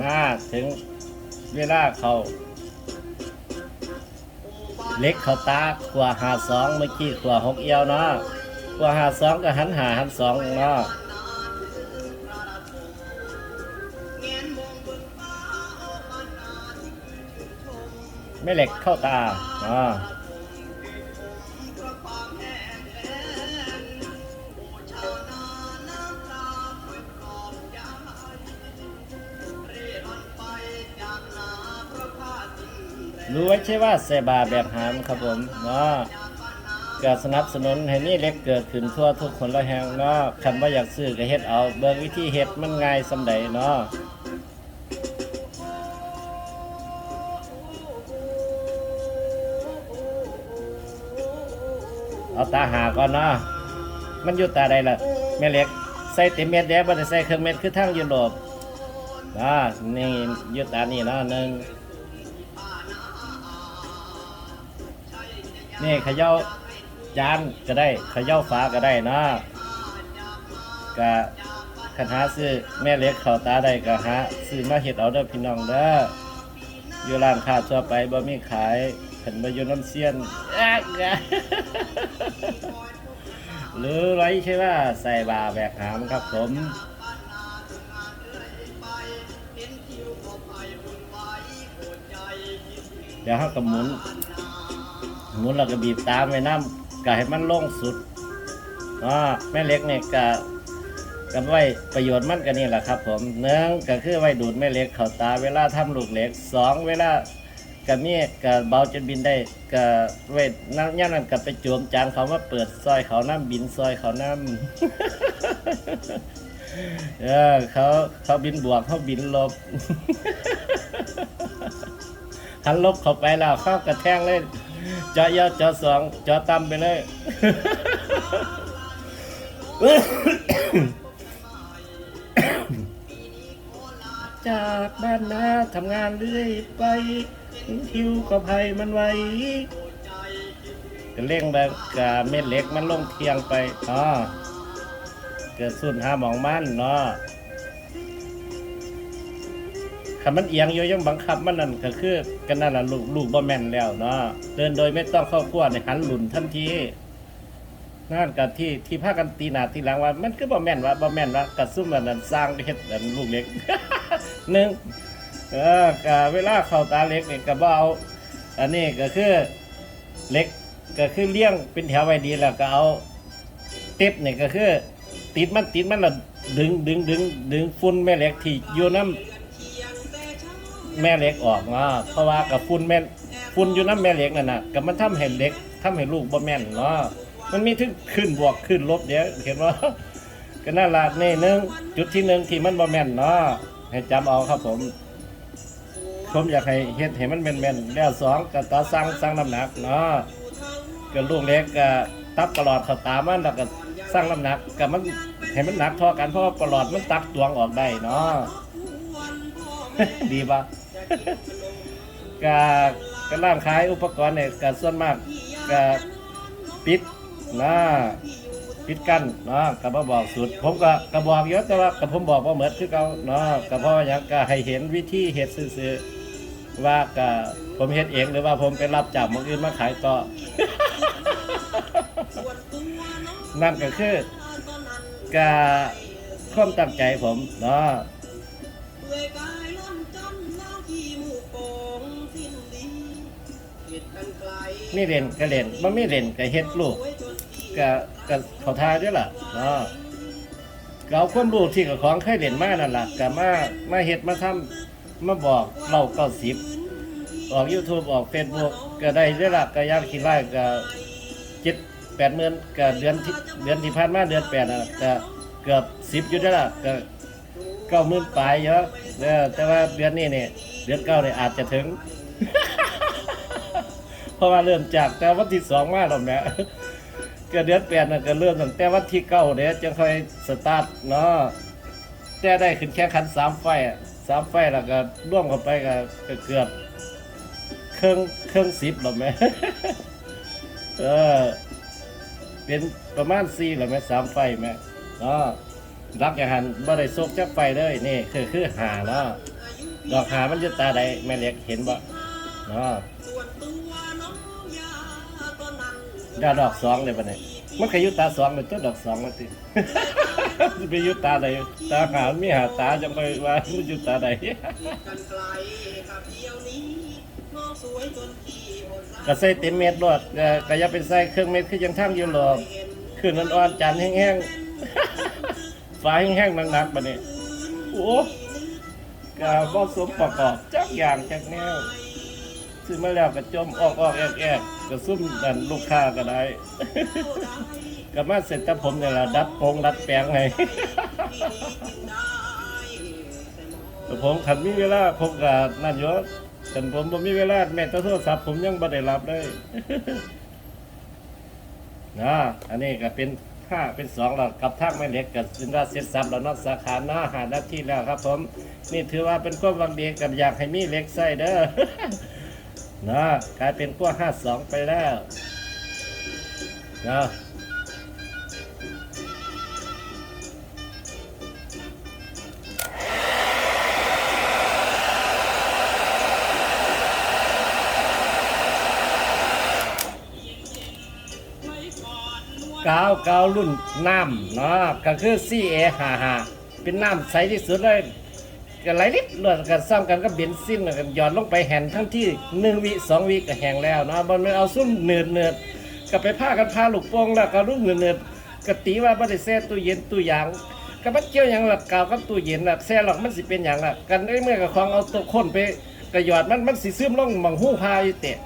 มาถึงเวลาเขาเล็กเขาตาขวาหาสองเมื่อกี้ขวาหกเอียวเนาะขวาหาสองก็หันหาหันสองเนาะไม่เหล็กเข้าตาเนา รู้ไว้ใช่ว่าเซบาแบบหามครับผมเนาะกิดสนับสนุนให้นี่เล็กเกิดขึ้นทั่วทุกคนละแห่งเนาะคันว่าอยากซื้อก็เฮ็ดเอา เบิ่งวิธีเฮ็ดมันง่ายสำใดเนาะเอาตาหาก่อนเนาะมันอยู่ตาใดล่ะแม่เล็กใส่เต็มเม็ดเด้บ่ได้ใส่เครื่องเม็ดคือทางยุโรปนะนี่อยู่ตานี่เนาะหนึ่ง นี่เขย่าจานก็ได้เขย่าฝาก็ได้นะกะคันหาซื้อแม่เล็กเข้าตาได้ก็หาซื้อมาเฮ็ดเอาเด้อพี่น้องเด้ออยู่ร้านค้าทั่วไปบ่มีขายขันบ่อยู่น้ำเสียนหรือไรใช่ว่าใส่บาแบกหามครับผมเดี๋ยวเขาก็หมุน หมุนแล้วก็บีบตามไว้น้ำก็ให้มันลงสุดอ่าแม่เล็กเนี่ยก็ก็ไว้ประโยชน์มันก็นี่แหละครับ ผมหนึ่งก็คือไว้ดูดแม่เล็กเข้าตาเวลาทำลูกเล็กสองเวลากับมีก็เบาจนบินได้ก็ไว้นั่นย่านั้นก็ไปโจมจานเขามาเปิดซอยเขาน้ำบินซอยเขาน้ำเออเขาเขาบินบวกเขาบินลบหันลบเข้าไปแล้วเข้ากระแทงเลย จะยาจะสองจะต่ำไปเลยจากบ้านนาทำงานเรื่อยไปทิวกับไผ่มันไว้ก็เร่งแบบกะเม็ดเล็กมันลงเทียงไปอ๋อเกิดสุดห้าหมองมันเนาะ คันมันเอียงอยู่ยังบังคับมันนั่นก็คือกันนั่นแหละลูกลูกบ่แม่นแล้วเนาะเดินโดยไม่ต้องเข้าขั้วในหันหลุนทันทีนั่นกับที่ที่พากันตีหนาทีหลังว่า มันคือบ่แม่นว่าบ่แม่นว่ากัดซุ่มนนั้นสร้างเฮ็ดอันลูกเล็กหนึ่งเออกะเวลาเข้าตาเล็กเนี่ยก็บ่เอาอันนี้ก็คือเล็กก็คือเลี้ยงเป็นแถวไว้ดีแล้วก็เอาเต็บเนี่ยก็คือ ติดมันติดมันแล้วดึงดึงดึงดึงฝุ่นแม่เหล็กที่อยู่น้ำ แม่เหล็กออกมาะเพราะว่ากับฝุ่นแม่ฝุ่นอยู่น้ำแม่เหล็กนั่นน่ะกับมันทำให้เหล็กทำให้ลูกบ่แม่นเนาะมันมีถึงขึ้นบวกขึ้นลบเดี๋ยวเห็นว่าก็น่ารักนี่หนึ่งจุดที่หนึ่งที่มันบ่แม่นเนาะให้จำเอาครับผม ผมอยากให้เฮ็ดให้มันแม่นๆแล้วสองก็ตาสั่งสั่งน้ำหนักเนาะก็ลูกเล็กก็ตับประหลอดเขาตามันแล้วก็สั่งน้ำหนักก็มันให้มันหนักท่อกันเพราะว่าปลอดมันตักตวงออกได้เนาะ ดีปะ ก็ก็ร้านขายอุปกรณ์เนี่ยก็ส่วนมากก็ปิดนะปิดกันเนาะก็บ่บอกสุด ผมก็ก็บอกเยอะแต่ว่าก็ผมบอกว่าเหมือนคือเก่าเนาะก็เพราะว่างก็ให้เห็นวิธีเฮ็ดซื่อๆว่าก็ผมเฮ็ดเองหรือว่าผมไปรับจากหมออื่นมาขายต่อนั่นก็คือก็ความตั้งใจผมเนาะ มีเล่นก็เล่นบ่มีเล่นก็เฮ็ดลูกก็ก็เขาทาด้วยล่ะเนาะก็เอาความรู้ที่กับของเคยเล่นมานั่นล่ะก็มามาเฮ็ดมาทำมาบอกเราเก้าสิบออก YouTube ออก Facebook ก็ได้ด้วยล่ะก็ยามคิดว่าก็เจ็ดแปดหมื่นก็เดือนที่เดือนที่ผ่านมาเดือนแปดน่ะก็เกือบสิบอยู่ด้วยล่ะก็เก้าหมื่นปลายเยอะเออแต่ว่าเดือนนี้เนี่ยเดือนเก้าเนี่ยอาจจะถึง ราะว่าเริ่มจากแต่วันที่สองมาแล้วแหม่ก็เดือนแปดน่ะก็เริ่มตั้งแต่วันที่เก้าเนี่ยจะค่อยสตาร์ทเนาะแต่ได้ขึ้นแค่คันสามไฟอะสามไฟแล้วก็ร่วมกันไปก็เกือบเครื่องเครื่องสิบแล้วแหม่เออเป็นประมาณสี่แล้วแหม่สามไฟแหม่เนาะรับอย่างหันบ่ได้โซกจักไฟเลยนี่คือคือหาเนาะดอกหามันอยู่ตาใดแม่เล็กเห็นบ่ ดาดอกสองเลยปะเนี่ยมันก็อยู่ตาสองเลยตัวดอกสองมันสิจะไปอยู่ตาใดตาหามีหาตาจังไปว่ามันอยู่ตาใดก็ใส่เต็มเม็ดรอดเอ่อก็อย่าเป็นใส่เครื่องเม็ดคือยังทั้งอยู่หรอกขึ้นอ่อนๆจานแห้งๆฝาแห้งๆหนักๆบัดนี้โอ้กาบ่สมประกอบจักอย่างจักแนว ซื้อมาแล้วก็จมออกออกแอกแอกก็ซุ่มดันลูกค้าก็ได้ ก็มาเสร็จแต่ผมเนี่ยละดัดโปรงดัดแปลงให้แต่ผมขันมีเวลาผมก็นั่นยู่แต่ผมบ่มีเวลาแม้แต่โทรศัพท์ผมยังบ่ได้รับเลยนะอันนี้ก็เป็นห้าเป็นสองแล้วกับทางแม่เล็กกับสินว่าเสร็จสับแล้วนอกสาขาหน้าหาหน้าที่แล้วครับผม นี่ถือว่าเป็นความหวังดีกับอยากให้มีเล็กใส่เด้อ นะกลายเป็นกั้วห้าสองไปแล้วนะกาวกาวรุ่นน้ำเนาะก็คือ CA ห้าห้าเป็นน้ำใสที่สุดเลย ก็ไหลลิดเลือดกันซ้ำกันก็เบนซินกันหย่อนลงไปแห่นทั้งที่หนึ่งวิสองวิก็แห้งแล้วนะบอลมันเอาซุ่มเนืดเนืดก็ไปผ้ากันพาลูกโป่งแล้วก็รุ่นเนืดเนืดก็ตีว่าบ่ได้แซ่ตู้เย็นตู้ยางก็มันเกี่ยวยังหลักกาวกับตู้เย็นล่ะแซ่หรอกมันสิเป็นหยังล่ะกันได้เมื่อกับของเอาตัวคนไปกระหยอดมันมันสิซึมลงมังหู้พายเตะ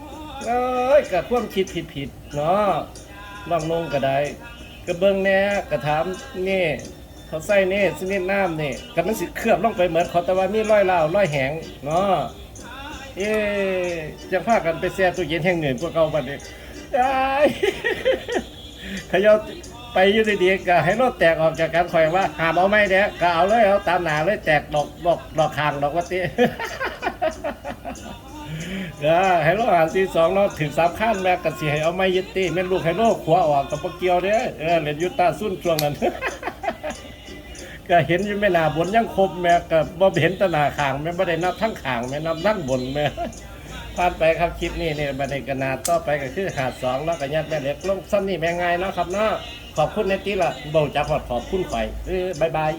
เอ้ยก็ความคิดผิดๆเนาะลองลงก็ได้ก็เบิ่งแน่ก็ถามนี่ เขาใส่นี่สนิดน้ำนี่กับมันสิเคลือบลงไปเหมือนเขาแต่ว่ามีร้อยลาวร้อยแหงเนาะเอ๊จะพากันไปแช่ตู้เย็นแห้งเหนื่อยพวกเขาบัดนี้ได้ขยาไปยู่ดีๆก็ให้รถแตกออกจากการคอยว่าหามเอาไม่เด้ก็เอาเลยเอาตามหนาเลยแตกดอกดอกดอกคางดอกวัติก็ให้โลหารที่สองเนาถึงสามขั้นแม่กันสิให้เอาไม้ยึดตีแม่นลูกให้โลขวาออกกับปเกียวเด้อเออเล่นยุตตาซุ่นช่วงนั้น ก็เห็นอยู่ไม่นาบนยังครบแม่ก็บ่เห็นตนาขางแม่บ่ได้นับทั้งขางแม่นับทั้งบนแม่ผ่านไปครับคลิปนี้เนี่ยบันไดกนาต่อไปก็คือหาดสองแล้วก็ยัดแม่เล็กลงซ้นนี่แม่ง่ายเนาะครับเนาะขอบคุณในตีละเบาจากหอดขอบคุณไปเออบายบาย